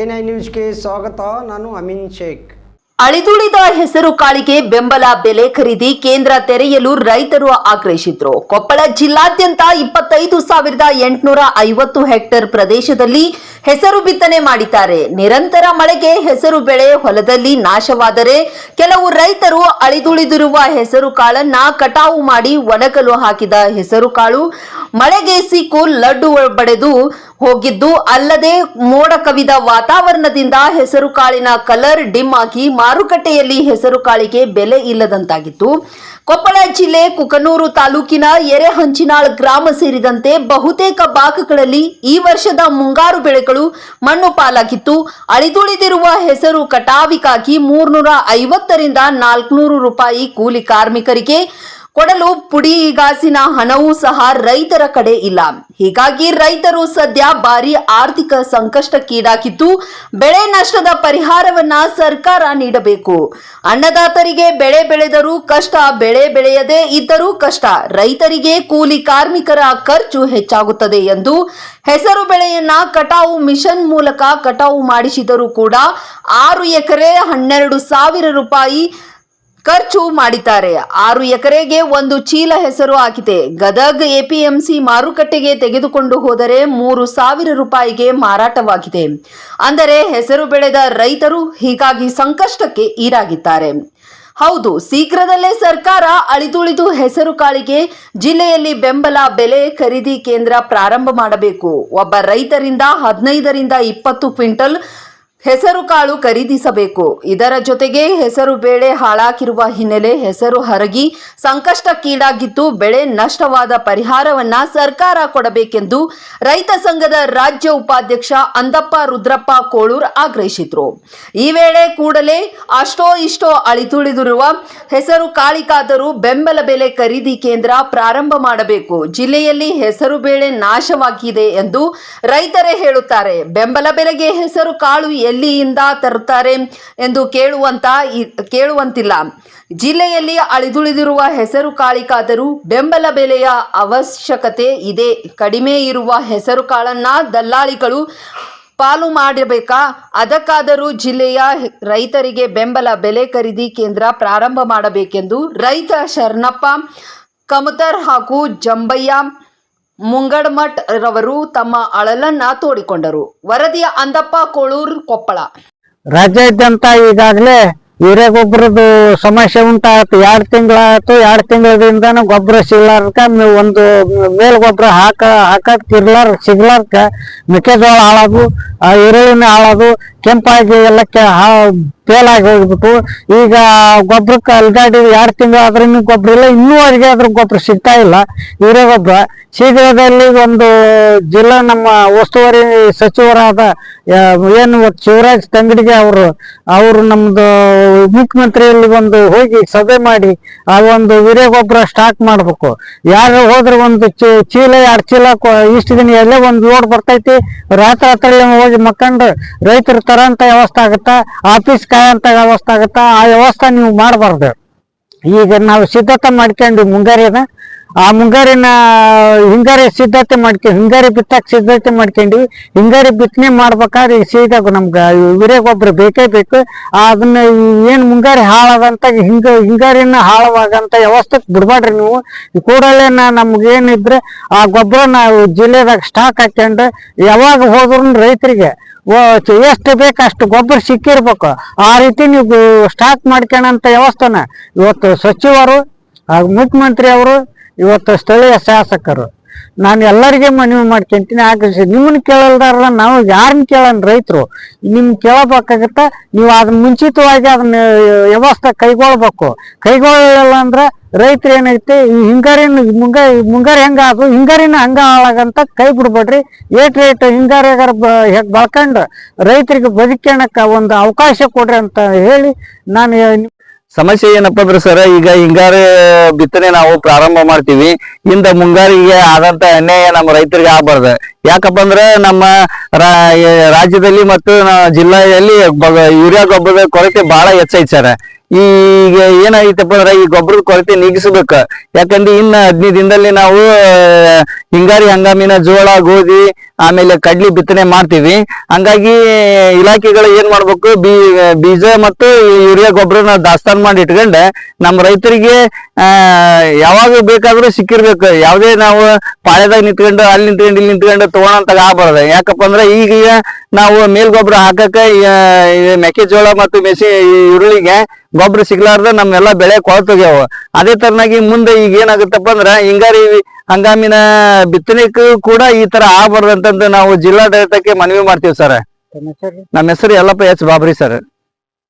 N I ನ್ಯೂಸ್ಗೆ ಸ್ವಾಗತ, ನಾನು ಅಮಿನ್ ಶೇಖ್. ಅಳಿದುಳಿದ ಹೆಸರು ಕಾಳಿಗೆ ಬೆಂಬಲ ಬೆಲೆ ಖರೀದಿ ಕೇಂದ್ರ ತೆರೆಯಲು ರೈತರು ಆಗ್ರಹಿಸಿದ್ರು. ಕೊಪ್ಪಳ ಜಿಲ್ಲಾದ್ಯಂತ ಇಪ್ಪತ್ತೈದು ಸಾವಿರದ ಎಂಟುನೂರ ಐವತ್ತು ಹೆಕ್ಟೇರ್ ಪ್ರದೇಶದಲ್ಲಿ ಹೆಸರು ಬಿತ್ತನೆ ಮಾಡಿದ್ದಾರೆ. ನಿರಂತರ ಮಳೆಗೆ ಹೆಸರು ಬೆಳೆ ಹೊಲದಲ್ಲಿ ನಾಶವಾದರೆ ಕೆಲವು ರೈತರು ಅಳಿದುಳಿದಿರುವ ಹೆಸರು ಕಾಳನ್ನ ಕಟಾವು ಮಾಡಿ ಒಣಗಲು ಹಾಕಿದ ಹೆಸರು ಕಾಳು ಮಳೆಗೆ ಸಿಕ್ಕು ಲಡ್ಡು ಬಡೆದು ಹೋಗಿದ್ದು ಅಲ್ಲದೆ ಮೋಡ ಕವಿದ ವಾತಾವರಣದಿಂದ ಹೆಸರು ಕಾಳಿನ ಕಲರ್ ಡಿಮ್ ಆಗಿ ಮಾರುಕಟ್ಟೆಯಲ್ಲಿ ಹೆಸರು ಕಾಳಿಗೆ ಬೆಲೆ ಇಲ್ಲದಂತಾಗಿತ್ತು. ಕೊಪ್ಪಳ ಜಿಲ್ಲೆ ಕುಕನೂರು ತಾಲೂಕಿನ ಎರೆಹಂಚಿನಾಳ್ ಗ್ರಾಮ ಸೇರಿದಂತೆ ಬಹುತೇಕ ಭಾಗಗಳಲ್ಲಿ ಈ ವರ್ಷದ ಮುಂಗಾರು ಬೆಳೆಗಳು ಮಣ್ಣು ಪಾಲಾಗಿತ್ತು. ಅಳಿದುಳಿದಿರುವ ಹೆಸರು ಕಟಾವಿಗಾಗಿ ಮೂರ್ನೂರ ಐವತ್ತರಿಂದ ನಾಲ್ಕುನೂರು ರೂಪಾಯಿ ಕೂಲಿ ಕಾರ್ಮಿಕರಿಗೆ ಕೊಡಲು ಪುಡಿ ಗಾಸಿನ ಹಣವೂ ಸಹ ರೈತರ ಕಡೆ ಇಲ್ಲ. ಹೀಗಾಗಿ ರೈತರು ಸದ್ಯ ಭಾರಿ ಆರ್ಥಿಕ ಸಂಕಷ್ಟಕ್ಕೀಡಾಗಿದ್ದು, ಬೆಳೆ ನಷ್ಟದ ಪರಿಹಾರವನ್ನ ಸರ್ಕಾರ ನೀಡಬೇಕು. ಅನ್ನದಾತರಿಗೆ ಬೆಳೆ ಬೆಳೆದರೂ ಕಷ್ಟ, ಬೆಳೆ ಬೆಳೆಯದೇ ಇದ್ದರೂ ಕಷ್ಟ. ರೈತರಿಗೆ ಕೂಲಿ ಕಾರ್ಮಿಕರ ಖರ್ಚು ಹೆಚ್ಚಾಗುತ್ತದೆ ಎಂದು ಹೆಸರು ಬೆಳೆಯನ್ನ ಕಟಾವು ಮಿಷನ್ ಮೂಲಕ ಕಟಾವು ಮಾಡಿಸಿದರೂ ಕೂಡ ಆರು ಎಕರೆ ಹನ್ನೆರಡು ಸಾವಿರ ರೂಪಾಯಿ ಖರ್ಚು ಮಾಡಿದ್ದಾರೆ. ಆರು ಎಕರೆಗೆ ಒಂದು ಚೀಲ ಹೆಸರು ಹಾಕಿದೆ ಗದಗ್ ಎಪಿಎಂಸಿ ಮಾರುಕಟ್ಟೆಗೆ ತೆಗೆದುಕೊಂಡು ಹೋದರೆ ಮೂರು ಸಾವಿರ ರೂಪಾಯಿಗೆ ಮಾರಾಟವಾಗಿದೆ. ಅಂದರೆ ಹೆಸರು ಬೆಳೆದ ರೈತರು ಹೀಗಾಗಿ ಸಂಕಷ್ಟಕ್ಕೆ ಈಡಾಗಿದ್ದಾರೆ. ಹೌದು, ಶೀಘ್ರದಲ್ಲೇ ಸರ್ಕಾರ ಅಳಿದುಳಿದು ಹೆಸರು ಕಾಳಿಗೆ ಜಿಲ್ಲೆಯಲ್ಲಿ ಬೆಂಬಲ ಬೆಲೆ ಖರೀದಿ ಕೇಂದ್ರ ಪ್ರಾರಂಭ ಮಾಡಬೇಕು. ಒಬ್ಬ ರೈತರಿಂದ ಹದಿನೈದರಿಂದ ಇಪ್ಪತ್ತು ಕ್ವಿಂಟಲ್ ಹೆಸರು ಕಾಳು ಖರೀದಿಸಬೇಕು. ಇದರ ಜೊತೆಗೆ ಹೆಸರು ಬೇಳೆ ಹಾಳಾಗಿರುವ ಹಿನ್ನೆಲೆ ಹೆಸರು ಹರಗಿ ಸಂಕಷ್ಟಕ್ಕೀಡಾಗಿದ್ದು ಬೆಳೆ ನಷ್ಟವಾದ ಪರಿಹಾರವನ್ನ ಸರ್ಕಾರ ಕೊಡಬೇಕೆಂದು ರೈತ ಸಂಘದ ರಾಜ್ಯ ಉಪಾಧ್ಯಕ್ಷ ಅಂದಪ್ಪ ರುದ್ರಪ್ಪ ಕೋಳೂರ್ ಆಗ್ರಹಿಸಿದ್ರು. ಈ ವೇಳೆ ಕೂಡಲೇ ಅಷ್ಟೋ ಇಷ್ಟೋ ಅಳಿತುಳಿದಿರುವ ಹೆಸರು ಕಾಳಿಕಾದರೂ ಬೆಂಬಲ ಬೆಲೆ ಖರೀದಿ ಕೇಂದ್ರ ಪ್ರಾರಂಭ ಮಾಡಬೇಕು. ಜಿಲ್ಲೆಯಲ್ಲಿ ಹೆಸರು ಬೇಳೆ ನಾಶವಾಗಿದೆ ಎಂದು ರೈತರೇ ಹೇಳುತ್ತಾರೆ. ಬೆಂಬಲ ಬೆಲೆಗೆ ಹೆಸರು ಕಾಳು ಎಲ್ಲಿಯಿಂದ ತರುತ್ತಾರೆ ಎಂದು ಕೇಳುವಂತ ಕೇಳುವಂತಿಲ್ಲ. ಜಿಲ್ಲೆಯಲ್ಲಿ ಅಳಿದುಳಿದಿರುವ ಹೆಸರು ಕಾಳಿಕಾದರೂ ಬೆಂಬಲ ಬೆಲೆಯ ಅವಶ್ಯಕತೆ ಇದೆ. ಕಡಿಮೆ ಇರುವ ಹೆಸರು ಕಾಳನ್ನ ದಲ್ಲಾಳಿಗಳು ಪಾಲು ಮಾಡಬೇಕಾ? ಅದಕ್ಕಾದರೂ ಜಿಲ್ಲೆಯ ರೈತರಿಗೆ ಬೆಂಬಲ ಬೆಲೆ ಖರೀದಿ ಕೇಂದ್ರ ಪ್ರಾರಂಭ ಮಾಡಬೇಕೆಂದು ರೈತ ಶರಣಪ್ಪ ಕಮತರ್ ಹಾಗೂ ಜಂಬಯ್ಯ ಮುಂಗಡಮಠ್ ರವರು ತಮ್ಮ ಅಳಲನ್ನ ತೋಡಿಕೊಂಡರು. ವರದಿಯ ಅಂದಪ್ಪ ಕೋಳೂರ್ ಕೊಪ್ಪಳ. ರಾಜ್ಯಾದ್ಯಂತ ಈಗಾಗಲೇ ಹಿರೇ ಗೊಬ್ಬರದ್ದು ಸಮಸ್ಯೆ ಉಂಟಾಯ್ತು. ಎರಡು ತಿಂಗಳಾಯ್ತು. ಎರಡು ತಿಂಗಳದಿಂದ ಗೊಬ್ಬರ ಸಿಗ್ಲಾರ್ಕ ಒಂದು ಮೇಲ್ ಗೊಬ್ಬರ ಹಾಕ ಹಾಕಕ್ ಇರ್ಲಾರ ಸಿಗ್ಲಾರ್ಕ ಮೆಕ್ಕೆಜೋಳ ಹಾಳಾದು ಆ ಈರುಳ್ಳಿನ ಹಾಳಾದು ಕೆಂಪಾಗಿ ಎಲ್ಲ ಆಗಿ ಹೋಗ್ಬಿಟ್ಟು, ಈಗ ಗೊಬ್ಬರಕ್ಕೆ ಅಲ್ಗಾಡಿ ಎರಡು ತಿಂಗಳು ಆದ್ರೂ ಗೊಬ್ಬರ ಇಲ್ಲ, ಇನ್ನೂ ಅವರಿಗೆ ಅದ್ರ ಗೊಬ್ಬರ ಸಿಗ್ತಾ ಇಲ್ಲ ಹಿರೇ ಗೊಬ್ಬರ ಶೀಘ್ರದಲ್ಲಿ ಒಂದು ಜಿಲ್ಲಾ ನಮ್ಮ ಉಸ್ತುವಾರಿ ಸಚಿವರಾದ ಏನು ಶಿವರಾಜ್ ತಂಗಡಿಗೆ ಅವರು ಅವರು ನಮ್ದು ಮುಖ್ಯಮಂತ್ರಿಯಲ್ಲಿ ಒಂದು ಹೋಗಿ ಸಭೆ ಮಾಡಿ, ಆ ಒಂದು ವೀರ್ಯ ಗೊಬ್ಬರ ಸ್ಟಾಕ್ ಮಾಡ್ಬೇಕು. ಯಾರು ಹೋದ್ರೆ ಒಂದು ಚೀಲ, ಎರಡು ಚೀಲ ಇಷ್ಟು ದಿನ ಎಲ್ಲೇ ಒಂದು ಲೋಡ್ ಬರ್ತೈತಿ, ರಾತ್ರಿ ರಾತ್ರಿ ಹೋಗಿ ಮಕ್ಕಂಡು ರೈತರು ತರಂತ ವ್ಯವಸ್ಥೆ ಆಗುತ್ತಾ? ಆಫೀಸ್ ಕಾಯಂತ ವ್ಯವಸ್ಥೆ ಆಗುತ್ತಾ? ಆ ವ್ಯವಸ್ಥೆ ನೀವು ಮಾಡಬಾರ್ದು. ಈಗ ನಾವು ಸಿದ್ಧತೆ ಮಾಡ್ಕೊಂಡು ಮುಂಗಾರಿನ, ಆ ಮುಂಗಾರಿನ ಹಿಂಗಾರಿ ಸಿದ್ಧತೆ ಮಾಡ್ಕೊಂಡು ಹಿಂಗಾರಿ ಬಿತ್ತಕ್ಕೆ ಸಿದ್ಧತೆ ಮಾಡ್ಕೊಂಡ್ವಿ ಹಿಂಗಾರಿ ಬಿತ್ತನೆ ಮಾಡ್ಬೇಕಾದ್ರೆ ಈಗ ಸೀದಾಗ ನಮ್ಗೆ ಇವರೇ ಗೊಬ್ಬರ ಬೇಕೇ ಬೇಕು. ಅದನ್ನ ಏನು ಮುಂಗಾರಿ ಹಾಳಾದಂತ ಹಿಂಗ, ಹಿಂಗಾರಿನ ಹಾಳವಾಗಂತ ವ್ಯವಸ್ಥೆಗೆ ಬಿಡ್ಬಾಡ್ರಿ ನೀವು. ಕೂಡಲೇ ನಾ ಏನಿದ್ರೆ ಆ ಗೊಬ್ಬರ ನಾವು ಜಿಲ್ಲೆದಾಗ ಸ್ಟಾಕ್ ಹಾಕೊಂಡು ಯಾವಾಗ ಹೋದ್ರು ರೈತರಿಗೆ ಎಷ್ಟು ಬೇಕು ಅಷ್ಟು ಗೊಬ್ಬರ ಸಿಕ್ಕಿರ್ಬೇಕು. ಆ ರೀತಿ ನೀವು ಸ್ಟಾಕ್ ಮಾಡ್ಕೊಳ್ಳೋಂಥ ವ್ಯವಸ್ಥೆನ ಇವತ್ತು ಸಚಿವರು ಮುಖ್ಯಮಂತ್ರಿ ಅವರು, ಇವತ್ತು ಸ್ಥಳೀಯ ಶಾಸಕರು. ನಾನು ಎಲ್ಲರಿಗೆ ಮನವಿ ಮಾಡ್ಕೊಂತೀನಿ. ಆಗ್ರಹಿಸಿ ನಿಮ್ಮನ್ನ ಕೇಳಲ್ದಾರಲ್ಲ, ನಾವು ಯಾರನ್ನ ಕೇಳೋಣ ರೈತರು? ನಿಮ್ ಕೇಳಬೇಕಾಗತ್ತ, ನೀವು ಅದನ್ನ ಮುಂಚಿತವಾಗಿ ಅದನ್ನ ವ್ಯವಸ್ಥೆ ಕೈಗೊಳ್ಬೇಕು. ಕೈಗೊಳ್ಳಲಿಲ್ಲ ಅಂದ್ರೆ ರೈತರು ಏನೈತಿ, ಈ ಹಿಂಗಾರಿನ ಮುಂಗ ಮುಂಗಾರಿ ಹೆಂಗ ಆಗು ಹಿಂಗಾರಿನ ಹಂಗ ಹಾಳಾಗಂತ ಕೈ ಬಿಡ್ಬೇಡ್ರಿ. ಏಟ್ ರೇಟ್ ಬ ಬಳಕೊಂಡು ರೈತರಿಗೆ ಬದುಕಣಕ್ಕ ಒಂದು ಅವಕಾಶ ಕೊಡ್ರಿ ಅಂತ ಹೇಳಿ ನಾನು ಸಮಸ್ಯೆ ಏನಪ್ಪ ಅಂದ್ರೆ ಸರ್, ಈಗ ಹಿಂಗಾರು ಬಿತ್ತನೆ ನಾವು ಪ್ರಾರಂಭ ಮಾಡ್ತೀವಿ. ಇಂದ ಮುಂಗಾರಿಗೆ ಆದಂತ ಅನ್ಯಾಯ ನಮ್ಮ ರೈತರಿಗೆ ಆಗ್ಬಾರ್ದು. ಯಾಕಪ್ಪ ಅಂದ್ರೆ ನಮ್ಮ ರಾಜ್ಯದಲ್ಲಿ ಮತ್ತು ಜಿಲ್ಲೆಯಲ್ಲಿ ಯೂರಿಯಾ ಗೊಬ್ಬರದ ಕೊರತೆ ಬಹಳ ಹೆಚ್ಚೈತೆ ಸರ್. ಈಗ ಏನಾಗೈತಪ್ಪ ಅಂದ್ರೆ ಈ ಗೊಬ್ಬರದ ಕೊರತೆ ನೀಗಿಸ್ಬೇಕ. ಯಾಕಂದ್ರೆ ಇನ್ನ ಹದಿನೈದು ದಿನದಲ್ಲಿ ನಾವು ಹಿಂಗಾರಿ ಹಂಗಾಮಿನ ಜೋಳ, ಗೋಧಿ, ಆಮೇಲೆ ಕಡ್ಲಿ ಬಿತ್ತನೆ ಮಾಡ್ತೀವಿ. ಹಂಗಾಗಿ ಇಲಾಖೆಗಳು ಏನ್ ಮಾಡ್ಬೇಕು, ಬೀ, ಬೀಜ ಮತ್ತು ಯೂರಿಯಾ ಗೊಬ್ಬರನ ದಾಸ್ತಾನು ಮಾಡಿ ಇಟ್ಕೊಂಡ. ನಮ್ಮ ರೈತರಿಗೆ ಯಾವಾಗ ಬೇಕಾದ್ರೂ ಸಿಕ್ಕಿರ್ಬೇಕು. ಯಾವುದೇ ನಾವು ಪಾಳ್ಯದಾಗ ನಿಂತ್ಕೊಂಡು, ಅಲ್ಲಿ ನಿಂತ್ಕೊಂಡು, ಇಲ್ಲಿ ನಿಂತ್ಕೊಂಡು ತಗೊಳಂತಾಗ ಆಗ್ಬಾರ್ದು. ಯಾಕಪ್ಪ ಅಂದ್ರೆ ಈಗ ನಾವು ಮೇಲ್ ಗೊಬ್ಬರ ಹಾಕಕ್ಕ ಮೆಕ್ಕೆಜೋಳ ಮತ್ತು ಮೆಸಿ ಈರುಳ್ಳಿಗೆ ಗೊಬ್ಬರ ಸಿಗ್ಲಾರ್ದ ನಮ್ಮೆಲ್ಲ ಬೆಳೆ ಕೊಳತೋಗ್ಯಾವ. ಅದೇ ತರನಾಗಿ ಮುಂದೆ ಈಗ ಏನಾಗುತ್ತಪ್ಪ ಅಂದ್ರ ಹಿಂಗಾರಿ ಹಂಗಾಮಿನ ಬಿತ್ತನೆಕ್ಕೂ ಕೂಡ ಈ ತರ ಆಗ್ಬಾರ್ದಂತಂದು ನಾವು ಜಿಲ್ಲಾಡಳಿತಕ್ಕೆ ಮನವಿ ಮಾಡ್ತೀವಿ ಸರ್. ನಮ್ಮ ಹೆಸರು ಯಲ್ಲಪ್ಪ ಎಚ್ ಬಾಬ್ರಿ ಸರ್.